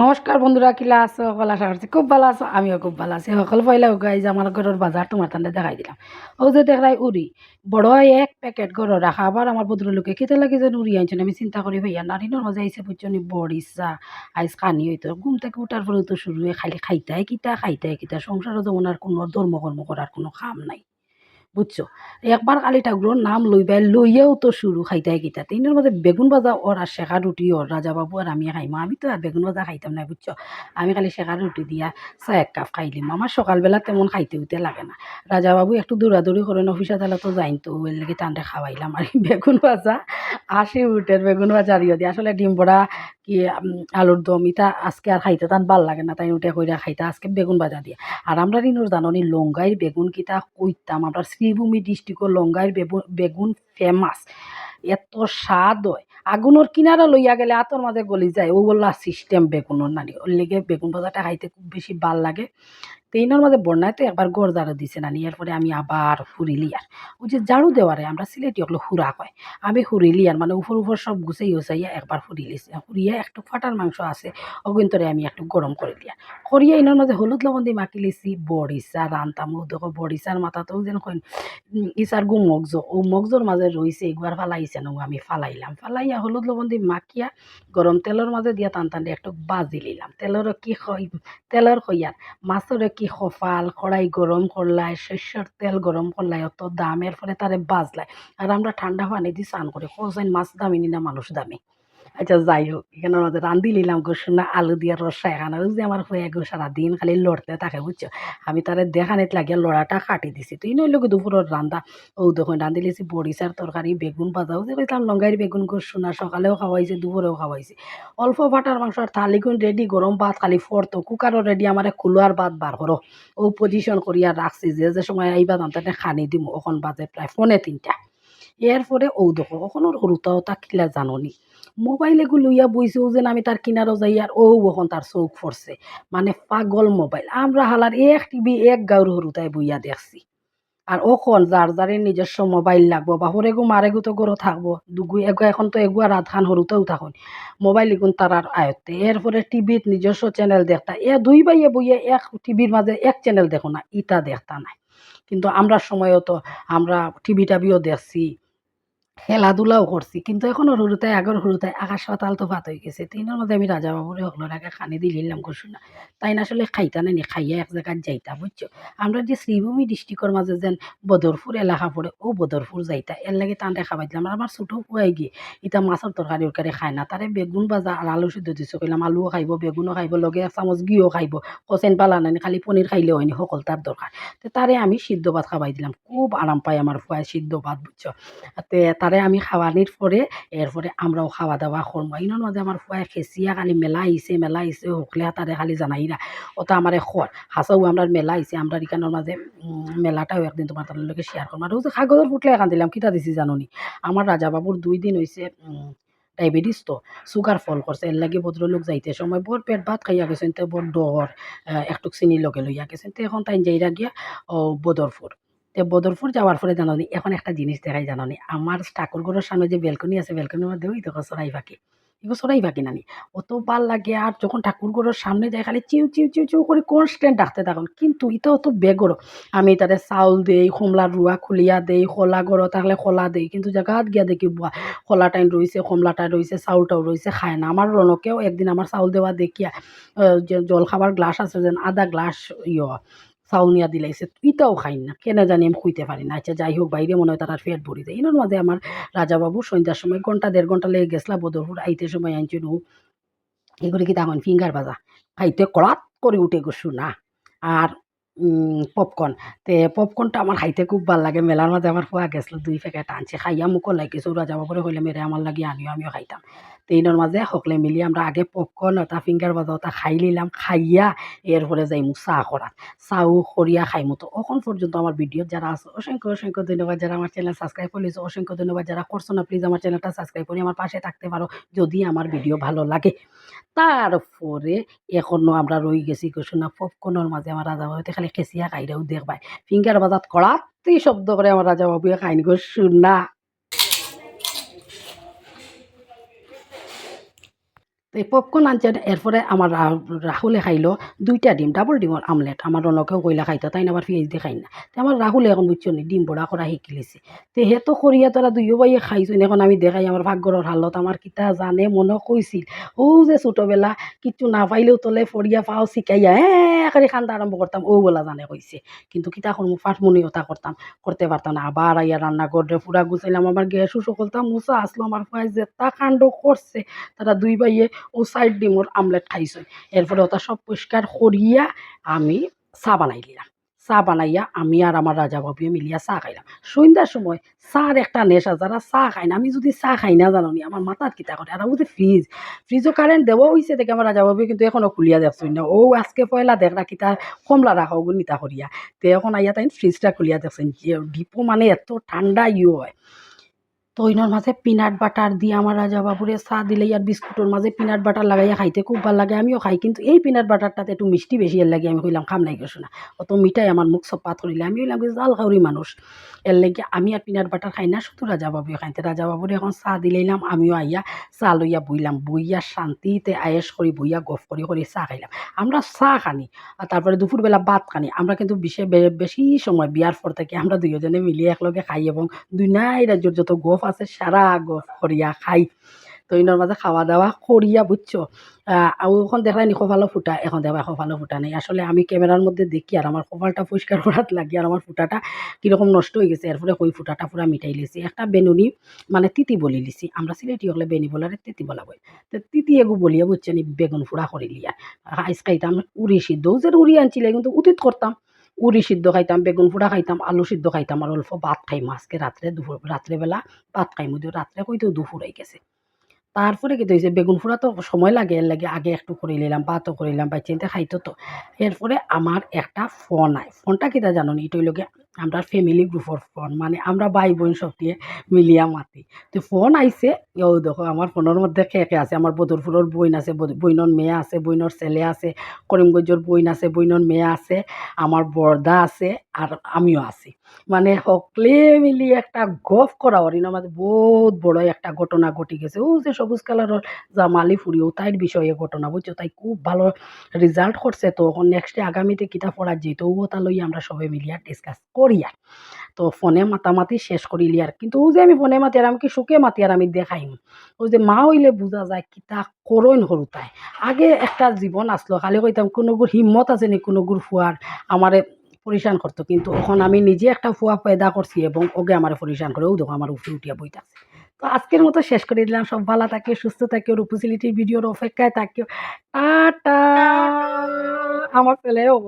নমস্কার বন্ধুরা কিলা আছো? সকল আশা করছি খুব ভালো আছো, আমিও খুব ভালো আছি। সকল পয়লা গাই যে আমার ঘরের বাজার তোমার তান্ডে দেখাই দিলাম। ও যে দেখলাই উড়ি বড় এক প্যাকেট ঘর রাখা আবার আমার ভদ্রলোকে খেতে লাগে যেন উড়ি আনছেন আমি চিন্তা করি ভাইয়া নারীনের মাঝে আইসে বুঝছ বড় ইচ্ছা আইস খানি হইতো ঘুম থেকে উঠার পরে তো শুরু হয়ে খালি খাইতাই কিতা খাইতাই কিতা সংসারে যেমন আর কোনো ধর্মকর্ম করার কোনো কাম নাই। বুঝছ? একবার কালি ঠাকুরের নাম লইবাই লইয়াও তো শুরু খাইতাই কিতা তিনের মধ্যে বেগুন ভাজা ওর আর শেখা রুটি ওর রাজা বাবু আর আমি খাইমা আমি তো আর বেগুন ভাজা খাইতাম না বুঝছ? আমি খালি শেখা রুটি দিয়া চা এক কাপ খাই খাইলিম আমার সকালবেলা তেমন খাইতে উঠতে লাগে না। রাজা বাবু একটু দৌড়াদৌড়ি করেন অফিস আদালত তো যাইন তো, ওই লেগে টানতে খাওয়াইলাম আর বেগুন ভাজা। আশি উঠের বেগুন ভাজা রিও দিয়ে। আসলে ডিম বড়া কি আলুর দম, ইটা আজকে আর খাইতে তান ভালো লাগে না। তাই উঠে কইরা খাইতে, আজকে বেগুন ভাজা দিয়ে। আর আমরা রিনোর জাননি লঙ্গাইর বেগুন কিতা কইতাম আমরা শ্রীভূমি ডিস্ট্রিক্টর লঙ্গাই বেগুন ফেমাস এত স্বাদ হয়। আগুনের কিনারা লইয়া গেলে আতর মাঝে গলি যায়। ও বললা সিস্টেম বেগুনের নানি। ওর লেগে বেগুন ভাজাটা খাইতে খুব বেশি ভালো লাগে। তেইনের মাঝে বন্যায় তো একবার গড় জারো দিছে না নানি এরপরে আমি আবার ফুরিলি আর ওই যে ঝাড়ু দেওয়ারে আমরা সিলেটি ওগুলো হুরা কয়। আমি হুরিলি আর মানে উপর উপর সব গুছাই উচাইয়া একবার ফুরিলিছি ফুরিয়ে একটু ফাটার মাংস আছে অগুন্তরে আমি একটু গরম করে দিয়া করিয়া ইনার মাঝে হলুদ লবণ দিয়ে মাখি লিছি বড়িচা রান্তাম দেখো বড়িচার মাথাতেও যেন কইন ইচার গু মগজ। ও মগজর মাঝে রইছে এগুয়ার ফালাইছে না আমি ফালাইলাম। ফালাইয়া হলুদ লবণ দিয়ে মাখিয়া গরম তেলের মাঝে দিয়া টান টান একটু বাজি লিলাম। তেলের কি তেলের খইয়ার মাছের কি সফাল কড়াই গরম করলাই শস্যর তেল গরম করলাই, অত দামের ফলে তারে বাজলায় আর আমরা ঠান্ডা পানি দিয়ে স্নান করি কোসাইন মাছ দামি না মানুষ দামি? আচ্ছা যাই হোক এখানে আমাদের রান্ধি নিলাম গোসুনা আলু দিয়ে রসা এখানে। যে আমার হয়ে গো সারাদিন খালি লড়তে থাকে, বুঝছ? আমি তারে দেখানিত লাগিয়ে লড়াটা কাটি দিছি। তুই নইলে দুপুরের রান্দা। ও দেখুন রান্ধি লিছি বড়িচার তরকারি, বেগুন ভাজাও যে কইতাম লঙ্গাইর বেগুন গোসুনা সকালেও খাওয়াইছে, দুপুরেও খাওয়াইছে। অল্প ফাটার মাংস আর থালিগুন রেডি গরম ভাত খালি ফরতো কুকারও রেডি আমার কুলার ভাত বার করো। ও পজিশন করিয়া রাখছি, যে যে সময় আইবা তান্তাতে খানি দিম। ওখন বাজে প্রায় ফোনে তিনটা। এরপরে ও দেখো ওখন ওর হরুতাও তা কিলা জাননি। মোবাইল এগুলো লইয়া বইছেও যেন আমি তার কিনারও যাই আর ও ওখন তার চোখ পড়ছে মানে পাগল মোবাইল। আমরা হালার এক টিভি এক গাউর হরুতাই বইয়া দেখছি। আর ওখন যার যারে নিজস্ব মোবাইল লাগবো বা হরেগু মারেগু তো গরো থাকব। দুগু, এগু, এখন তো এগুয়া রাত খান হরুতেও থাকুন। মোবাইল এগুন তারার আয়ত্তে। এরপরে টিভিত নিজস্ব চ্যানেল দেখতা। এ দুই বাইয়ে বইয়ে এক টিভির মাঝে এক চ্যানেল দেখো না, ইটা দেখতা নাই। কিন্তু আমরা সময়ও তো আমরা টিভি টাভিও দেখছি। খেলাধুলাও করছি, কিন্তু এখন হরুতায় আগর হরুতায় আকাশ পাতাল তো ভাত হয়ে গেছে। তিনের মধ্যে আমি রাজা বাবুরে হকলোর আগে খানি দিয়ে নিলাম করছু না। তাই না আসলে খাইতা নাই খাইয়া এক জায়গায় যাইতা, বুঝছ? আমরা যে শ্রীভূমি ডিস্ট্রিক্টর মাঝে যেন বদরপুর এলাকা পড়ে, ও বদরপুর যাইতা, এর লাগে খাবাই দিলাম আর আমার ছোটো পুয়াই গিয়ে ইটা মাছের তরকারি উরকারি খায় না তারে বেগুন ভাজা আর আলু সিদ্ধ দিছো, কইলাম আলুও খাইব বেগুনও খাইব, লগে এক চামচ ঘিও খাইব, কচেন পালা নাই খালি পনির খাইলে হয়নি সকল তার দরকার তো তারে আমি সিদ্ধ ভাত খাবাই দিলাম, খুব আরাম পাই আমার ফুয়ায় সিদ্ধ ভাত, বুঝছ? তে তারে আমি খাওয়ানির পরে এরপরে আমরাও খাওয়া দাওয়া করব ইনোর মাঝে আমার ফুয়ায় খেসিয়া খালি মেলা আইছে মেলা আইছে হকলে তারে খালি জানাই না। ওটা আমারে খর হাসাও আমরা মেলা আইছে আমরা ইকানোর মাঝে মেলাটাও একদিন তোমার তার লোকে শেয়ার করব আর কাগজের ফুটলে এখান দিলাম, কিতা দিছি জানুনি? আমার রাজা বাবুর দুই দিন হয়েছে ডায়াবেটিস তো সুগার ফল করছে এর লাগে ভদ্রলোক যাইতে সময় বড় পেট ভাত খাইয়া গেছেন তো বড় ডর একটু চিনি লগে লইয়া গেছেন তো এখন তাই যাইরা গিয়া বদরপুর তে বদরপুর যাওয়ার পরে জানানি, এখন একটা জিনিস দেখাই জানানি। আমার ঠাকুরঘরের সামনে যে বেলকনি আছে বেলকনির মধ্যে ওই দেখো চড়াই পাখি এগুলো চড়াই পাখি নানি। অত ভালো লাগে আর যখন ঠাকুরঘরের সামনে যায়, খালি চিউ চিউ চিউ চিউ করে কনস্ট্যান্ট ডাকতে থাকুন। কিন্তু এটা অত বেগর। আমি তাদের চাউল দেই, কমলার রুয়া খুলিয়া দেই খোলা গড় থাকলে খোলা দেই, কিন্তু জায়গাত গিয়া দেখি খোলা টাইম রয়েছে কমলাটা রয়েছে চাউলটাও রয়েছে খায় না। আমার রনকেও একদিন আমার চাউল দেওয়া দেখিয়া জল খাবার গ্লাস আছে যেন, আধা গ্লাস ইয়। চাউল নিয়া দিলাইছে ইটাও খাই না। কেন জানি, আমি খুঁজতে পারি না। আচ্ছা যাই হোক, বাইরে মনে হয় তার পেট ভরি যায়। এনার মাঝে আমার রাজাবাবু সন্ধ্যার সময় ঘণ্টা, দেড় ঘণ্টা লেগে গেছিলা বদরপুর, আইতে সময় আনছি নু। এগুলি কি তখন ফিঙ্গার ভাজা। খাইতে কড়াত করে উঠে গেছু না আর পপকর্ন তে পপকর্নটা আমার খাইতে খুব ভালো লাগে। মেলার মাঝে আমার খোয়া গেছিল, দুই প্যাকেট আনছে। খাইয়া মুখও লাগিয়েছে করে হইলে মেরে আমার লাগে আনিও, আমিও খাইতাম। তো মাঝে সকলে মিলি আমরা আগে পপকর্ন এটা ফিঙ্গার ভাজা ওটা খাই নিলাম, খাইয়া এরপরে যাই মুখ চাহ করাত চাও করিয়া খাই মতো। এখন পর্যন্ত আমার ভিডিও যারা আছে, অসংখ্য অসংখ্য ধন্যবাদ যারা আমার চ্যানেল সাবস্ক্রাইব করেছে অসংখ্য ধন্যবাদ যারা করছ না প্লিজ আমার চ্যানেলটা সাবস্ক্রাইব করে আমার পাশে থাকতে পারো যদি আমার ভিডিও ভালো লাগে। তারপরে এখনও আমরা রই গেছি, কিছু না পপকর্নের মাঝে আমার রাজা বাবুতে খালি খেসিয়া খাইরেও দেখবাই ফিঙ্গার বাজাত কড়াতেই শব্দ করে আমার রাজা বাবুয়ে খাইন গো শুনা তো এই পপকর্ন আনছে এরপরে আমার রাহুলে খাইলো, দুইটা ডিম ডাবল ডিমের আমলেট। আমার অন্যকেও কইলা খাইতো, তাই না আবার পিঁয়াজ দিয়ে খাই না। তো আমার রাহুলে এখন বুঝছ নি, ডিম বড়া করা শিকিলিছে তো হে তো করিয়া তারা দুইও বাইয়ে খাইছো এখন আমি দেখাই আমার ভাগ্যর হালত আমার কিতা জানে মনে কইছিল ও যে ছোটবেলা, কিচ্ছু না পাইলেও তলে ফড়িয়া পাও শিকাইয়া হ্যাঁ করে খান্দা আরম্ভ করতাম ও বলা জানে কইছে কিন্তু কিতা করব ফার্স্ট মনে ওটা করতাম করতে পারতাম না আবার আইয়া রান্না করে পুরা গুছাইলাম আমার গ্যাসও সকলতাম মুসা আসলো আমার পায়ে যেটা কাণ্ড করছে তারা দুই ভাইয়ে ও সাইড ডিমর আমলেট খাইছে। এরপরে ওটা সব পরিষ্কার করিয়া আমি চা বানাই দিলাম চা বানাইয়া আমি আর আমার রাজা বাবুয়ে মিলিয়া চা খাইলাম। সন্ধ্যার সময় চার একটা নেশা যারা চা খাই না, আমি যদি চা খাই না জানো আমার মাথার কিতা করে? আর বুঝি ফ্রিজ ফ্রিজও কারেন্ট দেওয়া হয়েছে দেখে আমার রাজা বাবুয়ে কিন্তু এখনও খুলিয়া দেখছই না। ও আজকে পয়লা দেখ না, কিতা কমলা রাখা ওগুলো নিতা করিয়া। তে এখন আইয়া তাই ফ্রিজটা খুলিয়া দেখছেন ডিপো মানে এত ঠান্ডা ইয়ে হয়। তো ওইনার মাঝে পিনাট বাটার দিয়ে আমার রাজা বাবুরে চা দিলে আর বিস্কুটের মাঝে পিনাট বাটার লাগাইয়া খাইতে খুব ভালো লাগে, আমিও খাই। কিন্তু এই পিনাট বাটারটাতে একটু মিষ্টি বেশি এর লাগে, আমি কইলাম, খাম নাই গেছো না অত মিঠাই আমার মুখ সপাত করিলে আমি হইলাম জাল খাওয়ারি মানুষ। এর লাগে আমি আর পিনাট বাটার খাই না, শুধু রাজা বাবুয়ে খাইতে রাজা বাবুরে এখন চা দিলাম আমিও আইয়া চা লইয়া বইলাম, বইয়া শান্তিতে আয়েস করি, বইয়া গফ করি করি চা খাইলাম। আমরা চা খানি, আর তারপরে দুপুরবেলা ভাত খানি। আমরা কিন্তু বিশেষ বেশি সময়, বিয়ার পর থেকে আমরা দুইজনে মিলিয়ে একলগে খাই এবং দুই নাই রাজ্যর যত গফ আছে সারা গফ করিয়া খাই। তো ইনোর মাঝে খাওয়া দাওয়া করিয়া বুঝছ আহ, এখন দেখলাই নি কপালও ফুটা। এখন দেখবা কপালও ফুটা নেই। আসলে আমি ক্যামেরার মধ্যে দেখি আর আমার কপালটা পরিষ্কার করার লাগি আর আমার ফুটাটা কীরকম নষ্ট হয়ে গেছে। এরপরে কই ফুটাটা পুরা মিটাই লিছি। একটা বেনুনি মানে তিতি বলি লিছি। আমরা সিলেটি হলে বেনি বলারে তিতি বলা বই তো তিতি এগু বলিয়া বুঝছে নি বেগুন ফুড়া করি লিয়া আইস খাইতাম উড়ি সিদ্ধ যে উড়ি আনছিলে কিন্তু উতিত করতাম উড়ি সিদ্ধ খাইতাম, বেগুন ফুটা খাইতাম, আলু সিদ্ধ খাইতাম আর অল্প ভাত খাইম। আজকে রাত্রে দুপুর রাত্রেবেলা ভাত খাইম দিও রাত্রে কইতো দুপুর হয়ে গেছে। তারপরে কি হয়েছে বেগুন ফুড়া তো সময় লাগে এর লাগে আগে একটু করে নিলাম ভাতও করে নিলাম বা চিন্তা খাইতো তো। এরপরে আমার একটা ফোন আয় ফোনটা কিতা জানো নি এটা গিয়ে আমরা ফ্যামিলি গ্রুপের ফোন মানে আমরা ভাই বোন সব দিয়ে মিলিয়া মাতি। তো ফোন আইছে, ও দেখো আমার ফোনের মধ্যে কে কে আছে? আমার বদরপুরের বইন আছে বইনর মেয়ে আছে বইনর ছেলে আছে, করিমগঞ্জের বইন আছে বইনর মেয়ে আছে, আমার বর্দা আছে আর আমিও আছি। মানে সকলে মিলি একটা গফ করা ওর আমাদের বহুত বড় একটা ঘটনা ঘটে গেছে। ও যে সবুজ কালারের জামালি ফুরিও তাইর বিষয়ে ঘটনা বুঝছ? তাই খুব ভালো রেজাল্ট করছে। তো নেক্সটে আগামীতে কিতা পড়ার যেহেতু, ও তা লই আমরা সবাই মিলিয়া ডিসকাস করি আর তো ফোনে মাতামাতি শেষ করিলি আর। কিন্তু ও যে আমি ফোনে মাতি আর আমি কি সুখে মাতি আর আমি দেখাইম? ও যে মা হইলে বোঝা যায় কিতা করইন সরু তাই। আগে একটা জীবন আসলো খালি কইতাম কোনো গুর হিম্মত আছে নি কোনো গুর ফুয়ার আমারে পরিশান করতো কিন্তু এখন আমি নিজে একটা ফুয়া পয়দা করছি এবং ওকে আমার পরিশান করে ও দেখো আমার উঠে উঠিয়া বইতে আছে তো আজকের মতো শেষ করে দিলাম। সব ভালো থাকে সুস্থ থাকে রূপসিলিটির ভিডিওর অপেক্ষায় থাকে টাটা! আমার ছেলে হব।